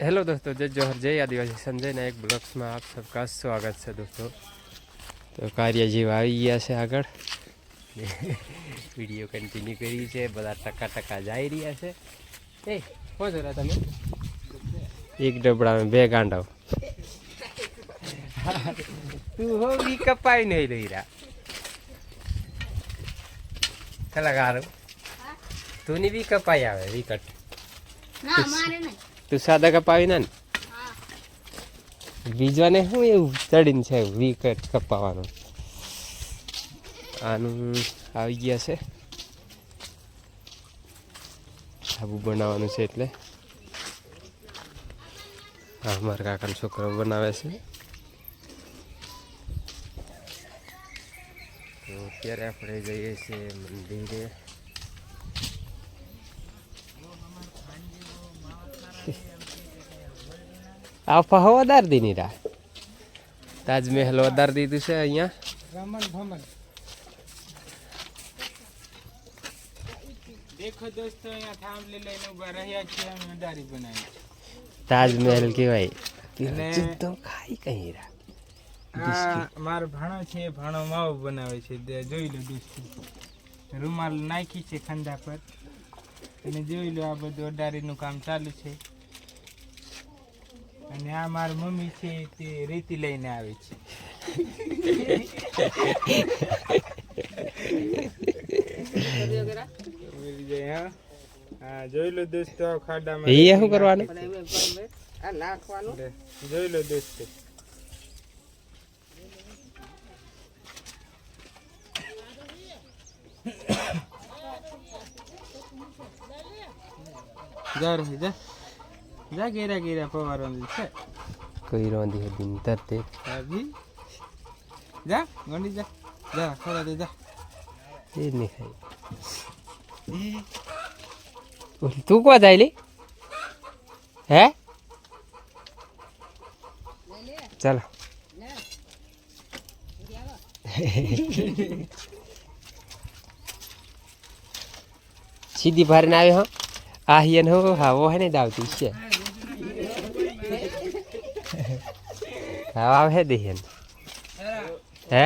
Hello દોસ્તો જય જોહર જય આદિવાસી સંજયના એક બ્લોગ્સમાં આપ સબકા સ્વાગત છે દોસ્તો તો કાર્યજીવ આવી ગયા છે આગળ વીડિયો કન્ટિન્યુ કરી છે બધા ટકા ટકા જઈ રહ્યા છે એ કોણ છો તમે એક ડબડામાં બે ગાંડો તું હો વી કપાઈ નહીં રહી રહ્યા કલાકારો તું ની બી કપાઈ આવે વિકટ ના મારે નહીં તું સાદા કપાવી ના ને બીજાને શું એવું ચડીને છે વિકેટ કપાવાનું. આનું આવી ગયા છે. સાબુ બનાવવાનું છે એટલે. હા, મારા કાકાનો છોકરો બનાવે છે. અત્યારે આપણે જઈએ છીએ મંદિરે. આ ફાહો વધાર દીની રા તાજમહેલ વધાર દીધું છે અહીંયા રમણ ભમણ દેખો દોસ્તો અહીંયા થાંભલી લઈને ઊભા રહ્યા છીએ અમે બનાવી છે. તાજમહેલ કહેવાય તો ખાઈ કઈ રા આ મારો ભાણો છે ભાણો માવો બનાવે છે જોઈ લો દોસ્તો રૂમાલ નાખી છે ખંડા પર અને જોઈ લો આ બધું અડારીનું કામ ચાલુ છે અને આ મારી મમ્મી છે તે રેતી લઈને આવે છે. હા? જોઈ લો દોસ્તો ખાડામાં એ શું કરવાનું? લે, જોઈ લો દોસ્તો. જા રહી જા. જા ગેરા ગેરા પવારવાનું છે કઈ રોંધી હતી તરતે અભી જા ગંડી જા જા ખોરા દે જા એ નહીં ખાઈ તું કો જાયલી હે ચાલો સીધી ભરીને આવી હા આ હિયન હો હા વો હે ને દાવતી છે હા આવે દે હિયન હે?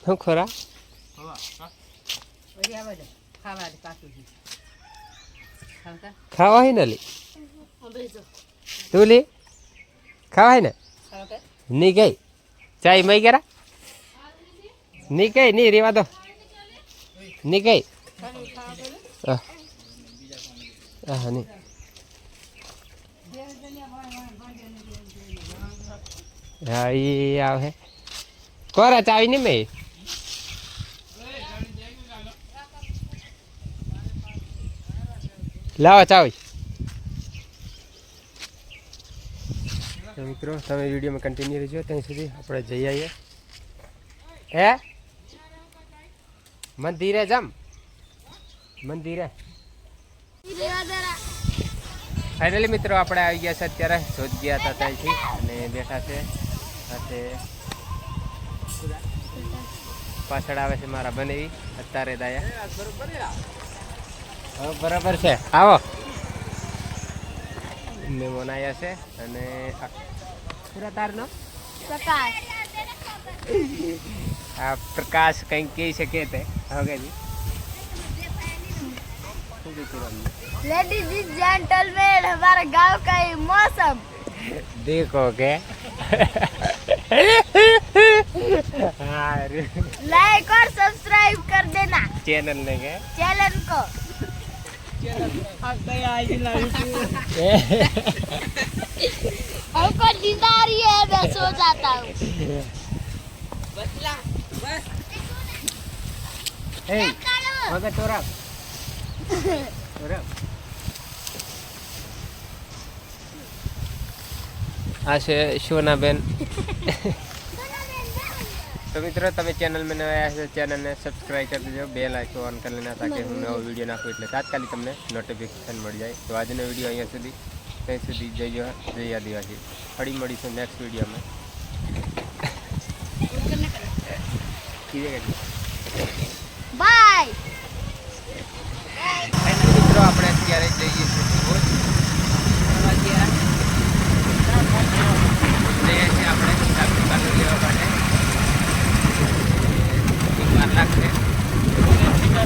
શું ખોરા? ખાવા હે ને લી? તું લી? ખાવા હે ને? ની ગઈ? ચાય મઈ ગરા? ની ગઈ? ની રેવા દો. ની ગઈ? હા હા નહીં હા એ આવે. કોરા ચાવી નહીં મેં? લાવો ચાવી. મિત્રો તમે વિડીયોમાં કન્ટિન્યુ રહેજો. ત્યાં સુધી આપણે જઈ આવીએ. હે? મંદિરે જમ? મંદિરે. ફાઇનલી મિત્રો આપણે આવી ગયા છે અત્યારે. શોધ ગયા હતા ત્યાંથી અને બેઠા છે. સાથે પાછળ આવે છે મારા બનેવી અત્યારે દાયા હવે બરાબર છે આવો મહેમાન આવ્યા છે અને આ પૂરા તારનો પ્રકાશ આ પ્રકાશ કંઈક કહી શકે તે હવે જી શું કીધું તમને? लेडीज इज जेंटलमैन हमारे गांव का ये मौसम देखो के अरे लाइक और सब्सक्राइब कर देना। चैनल ने के चैनल को। हमको नींद आ रही है मैं सो जाता हूँ। ए मगर तोरा તોરા આ છે શોનાબેન તો મિત્રો તમે ચેનલ મેં આવ્યા છે ચેનલને સબસ્ક્રાઈબ કરી દેજો. બે લાઈક ઓન કરી લેના તાકે હું નવો વીડિયો નાખું એટલે તાત્કાલિક તમને નોટિફિકેશન મળી જાય. તો આજનો વીડિયો અહીંયા સુધી. ત્યાં સુધી જય જોહર જય આદિવાસી. ફરી મળીશું નેક્સ્ટ વિડીયોમાં બાય મિત્રો बाय પગાડીને વધારવાની છે અમારે. એવું કરવા જઈ રહ્યા છે દોસ્તો અત્યારે તમે જોજો અમે રસ્તામાં છીએ. થોડીક વાર લાગશે આ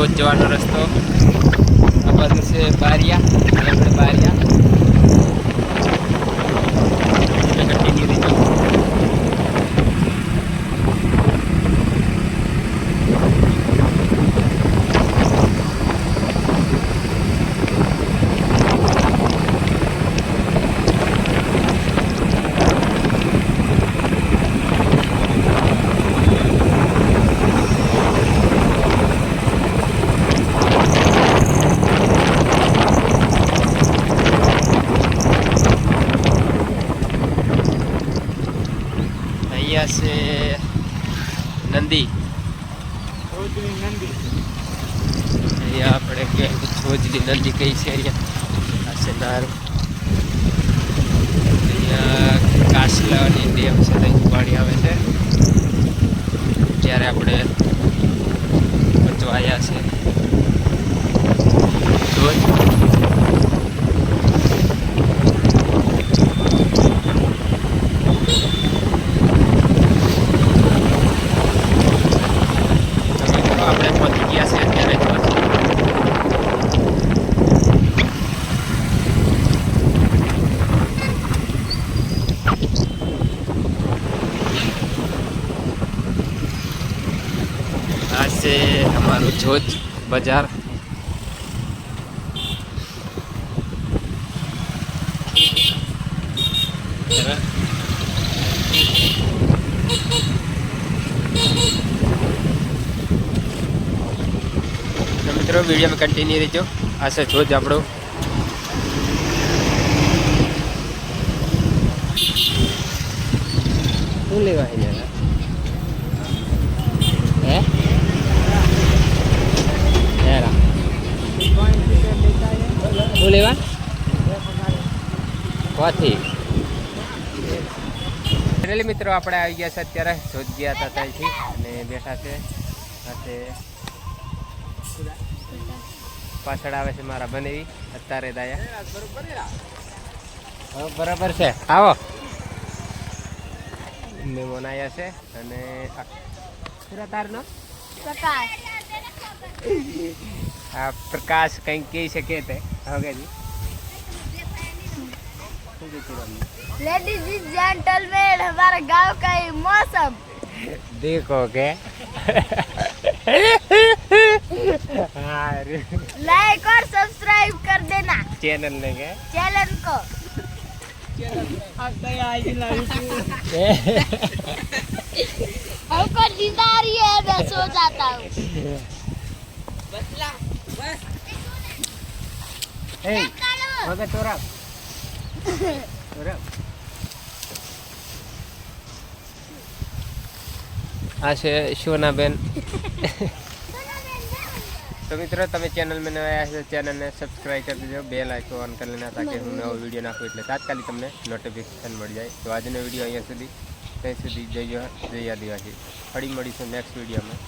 આ જવાનો રસ્તો. આ બાજુ છે બારિયા આપણે બારિયા એટલે કન્ટિન્યુ રહીજો અહીંયા છે નંદી. અહીંયા આપણે કે છોજલી નંદી કઈ છે અહીંયા? આ છે નાર અહીંયા કાસલાની ડેમ છે પાણી આવે છે. ત્યારે આપણે બચવા આવ્યા છે ધોધ તો મિત્રો આપણે પહોંચી ગયા છે અત્યારે ધોધ આ છે અમારું જોજ બજાર મિત્રો વિડીયોમાં કન્ટિન્યુ રહેજો આ છે જોજ આપણો શું લેવા અહીંયા હે હેરા શું લેવા? કોથી? ફાઇનલી મિત્રો આપણે આવી ગયા છે અત્યારે હતા ત્યાંથી અને બેઠા છે. સાથે પાછળ આવે છે મારા બનેવી અત્યારે દાયા. બરાબર છે. આવો. મહેમાન આવ્યા છે અને તારનો પ્રકાશ આ પ્રકાશ કંઈક કહી શકે તે હવે જી શું કીધું તમને? लेडीज एंड जेंटलमैन हमारे गांव का ये मौसम देखो के हार लाइक और सब्सक्राइब कर देना चैनल ने के चैनल को हमको नींद आ रही है मैं सो जाता हूँ Hei, baga torap. Torap. આ છે શોનાબેન. તો મિત્રો તમે ચેનલમાં નવા આવ્યા છો ચેનલને સબસ્ક્રાઈબ કરી દેજો. બે લાઇકો ઓન કરી લેના તાકે હું નવો વીડિયો નાખું એટલે તાત્કાલિક તમને નોટિફિકેશન મળી જાય. તો આજનો વીડિયો અહીંયા સુધી ત્યાં સુધી જઈ જય આદિવાસી. ફરી મળીશું નેક્સ્ટ વિડીયોમાં